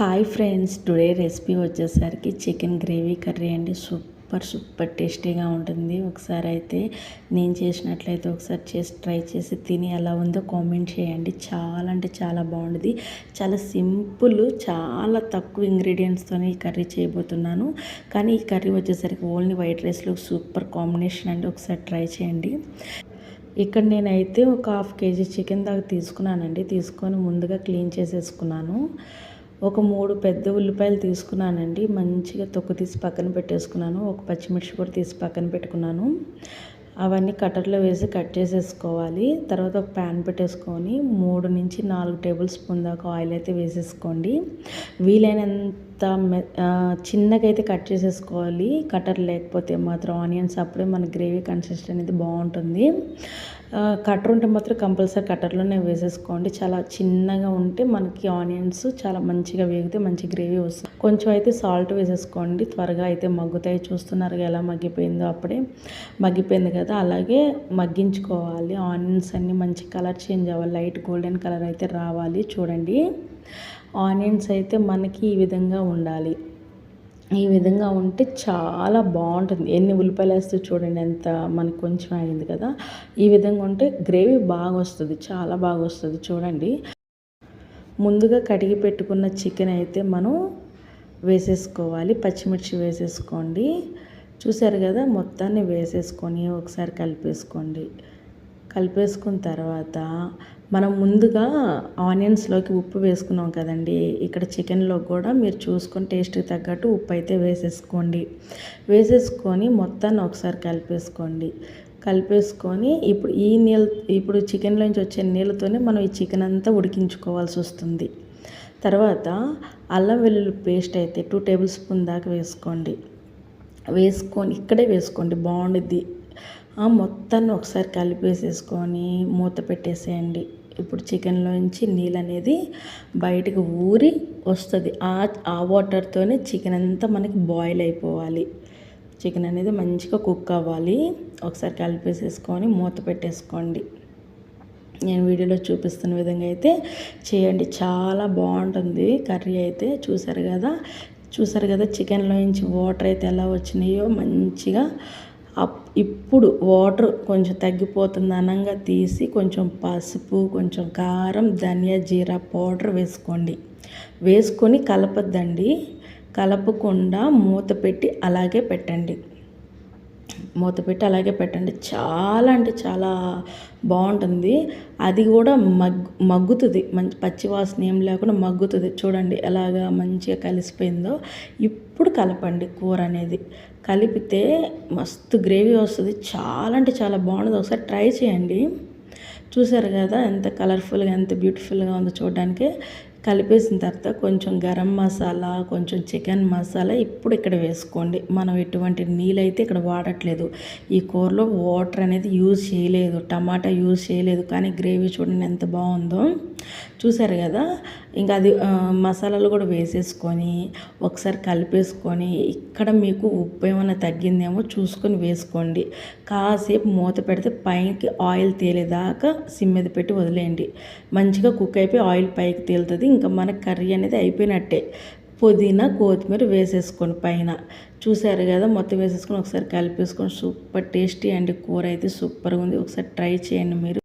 Hi friends today recipe వచ్చేసరికి chicken gravy curry అండి. Super super టేస్టీగా ఉంటుంది. ఒకసారి అయితే నేను చేసినట్లయితే ఒకసారి చేసి ట్రై చేసి తిని ఎలా ఉందో కామెంట్ చేయండి. చాలా అంటే చాలా బాగుంటుంది. చాలా సింపుల్ చాలా తక్కువ ఇంగ్రీడియంట్స్తో ఈ కర్రీ చేయబోతున్నాను. కానీ ఈ కర్రీ వచ్చేసరికి ఓన్లీ వైట్ రైస్లో సూపర్ కాంబినేషన్ అండి. ఒకసారి ట్రై చేయండి. ఇక్కడ నేనైతే ఒక హాఫ్ కేజీ చికెన్ దాకా తీసుకున్నానండి. తీసుకొని ముందుగా క్లీన్ చేసేసుకున్నాను. ఒక మూడు పెద్ద ఉల్లిపాయలు తీసుకున్నానండి. మంచిగా తొక్కు తీసి పక్కన పెట్టేసుకున్నాను. ఒక పచ్చిమిర్చి కూడా తీసి పక్కన పెట్టుకున్నాను. అవన్నీ కట్టర్లో వేసి కట్ చేసేసుకోవాలి. తర్వాత ఒక ప్యాన్ పెట్టేసుకొని మూడు నుంచి నాలుగు టేబుల్ స్పూన్ దాకా ఆయిల్ అయితే వేసేసుకోండి. వీలైనంత చిన్నగా అయితే కట్ చేసేసుకోవాలి. కటర్ లేకపోతే మాత్రం ఆనియన్స్ అప్పుడే మన గ్రేవీ కన్సిస్టెంట్ అనేది బాగుంటుంది. కటర్ ఉంటే మాత్రం కంపల్సరీ కట్టర్లోనే వేసేసుకోండి. చాలా చిన్నగా ఉంటే మనకి ఆనియన్స్ చాలా మంచిగా వేగితే మంచి గ్రేవీ వస్తుంది. కొంచెం అయితే సాల్ట్ వేసేసుకోండి. త్వరగా అయితే మగ్గుతాయి. చూస్తున్నారు ఎలా మగ్గిపోయిందో అప్పుడే. మగ్గిపోయింది కదా అలాగే మగ్గించుకోవాలి. ఆనియన్స్ అన్నీ మంచి కలర్ చేంజ్ అవ్వాలి. లైట్ గోల్డెన్ కలర్ అయితే రావాలి. చూడండి. ఆనియన్స్ అయితే మనకి ఈ విధంగా ఉండాలి. ఈ విధంగా ఉంటే చాలా బాగుంటుంది. ఎన్ని ఉల్లిపాయలు వేస్తే చూడండి ఎంత మనకు కొంచెం అయింది కదా. ఈ విధంగా ఉంటే గ్రేవీ బాగా వస్తుంది. చాలా బాగా వస్తుంది. చూడండి. ముందుగా కడిగి పెట్టుకున్న చికెన్ అయితే మనం వేసేసుకోవాలి. పచ్చిమిర్చి వేసేసుకోండి. చూసారు కదా మొత్తాన్ని వేసేసుకొని ఒకసారి కలిపేసుకోండి. కలిపేసుకున్న తర్వాత మనం ముందుగా ఆనియన్స్లోకి ఉప్పు వేసుకున్నాం కదండి. ఇక్కడ చికెన్లో కూడా మీరు చూసుకొని టేస్ట్కి తగ్గట్టు ఉప్పు అయితే వేసేసుకోండి. వేసేసుకొని మొత్తాన్ని ఒకసారి కలిపేసుకోండి. కలిపేసుకొని ఇప్పుడు ఈ నీళ్ళ ఇప్పుడు చికెన్లోంచి వచ్చే నీళ్ళతోనే మనం ఈ చికెన్ అంతా ఉడికించుకోవాల్సి వస్తుంది. తర్వాత అల్లం వెల్లుల్లి పేస్ట్ అయితే టూ టేబుల్ స్పూన్ దాకా వేసుకోండి. వేసుకొని ఇక్కడే వేసుకోండి. బాగుండిద్ది. మొత్తాన్ని ఒకసారి కలిపేసేసుకొని మూత పెట్టేసేయండి. ఇప్పుడు చికెన్లోంచి నీళ్ళు అనేది బయటకు ఊరి వస్తుంది. ఆ ఆ వాటర్తోనే చికెన్ అంతా మనకి బాయిల్ అయిపోవాలి. చికెన్ అనేది మంచిగా కుక్ అవ్వాలి. ఒకసారి కలిపేసేసుకొని మూత పెట్టేసుకోండి. నేను వీడియోలో చూపిస్తున్న విధంగా అయితే చేయండి. చాలా బాగుంటుంది. కర్రీ అయితే చూసారు కదా? చూసారు కదా? చికెన్లో నుంచి వాటర్ అయితే ఎలా వచ్చినాయో? మంచిగా ఇప్పుడు వాటర్ కొంచెం తగ్గిపోతుంది అనంగా తీసి కొంచెం పసుపు కొంచెం కారం ధనియా జీరా పౌడర్ వేసుకోండి. వేసుకొని కలపద్దండి. కలపకుండా మూత పెట్టి అలాగే పెట్టండి. మూత పెట్టి అలాగే పెట్టండి. చాలా అంటే చాలా బాగుంటుంది. అది కూడా మగ్ మగ్గుతుంది. మంచి పచ్చివాసన ఏం లేకుండా మగ్గుతుంది. చూడండి ఎలాగా మంచిగా కలిసిపోయిందో. ఇప్పుడు కలపండి కూర అనేది. కలిపితే మస్తు గ్రేవీ వస్తుంది. చాలా అంటే చాలా బాగుంటుంది. ఒకసారి ట్రై చేయండి. చూసారు కదా ఎంత కలర్ఫుల్గా ఎంత బ్యూటిఫుల్గా ఉందో చూడడానికి. కలిపేసిన తర్వాత కొంచెం గరం మసాలా కొంచెం చికెన్ మసాలా ఇప్పుడు ఇక్కడ వేసుకోండి. మనం ఎటువంటి నీళ్ళైతే ఇక్కడ వాడట్లేదు. ఈ కూరలో వాటర్ అనేది యూజ్ చేయలేదు. టమాటా యూజ్ చేయలేదు. కానీ గ్రేవీ చూడండి ఎంత బాగుందో. చూసారు కదా? ఇంకా అది మసాలాలు కూడా వేసేసుకొని ఒకసారి కలిపేసుకొని ఇక్కడ మీకు ఉప్పు ఏమైనా తగ్గిందేమో చూసుకొని వేసుకోండి. కాసేపు మూత పెడితే పైకి ఆయిల్ తేలేదాకా సిమ్ మీద పెట్టి వదిలేయండి. మంచిగా కుక్ అయిపోయి ఆయిల్ పైకి తేలుతుంది. ఇంకా మన కర్రీ అనేది అయిపోయినట్టే. పుదీనా కొత్తిమీర వేసేసుకోండి పైన. చూసారు కదా మొత్తం వేసేసుకొని ఒకసారి కలిపేసుకొని సూపర్ టేస్టీ అండి. కూర అయితే సూపర్గా ఉంది. ఒకసారి ట్రై చేయండి మీరు.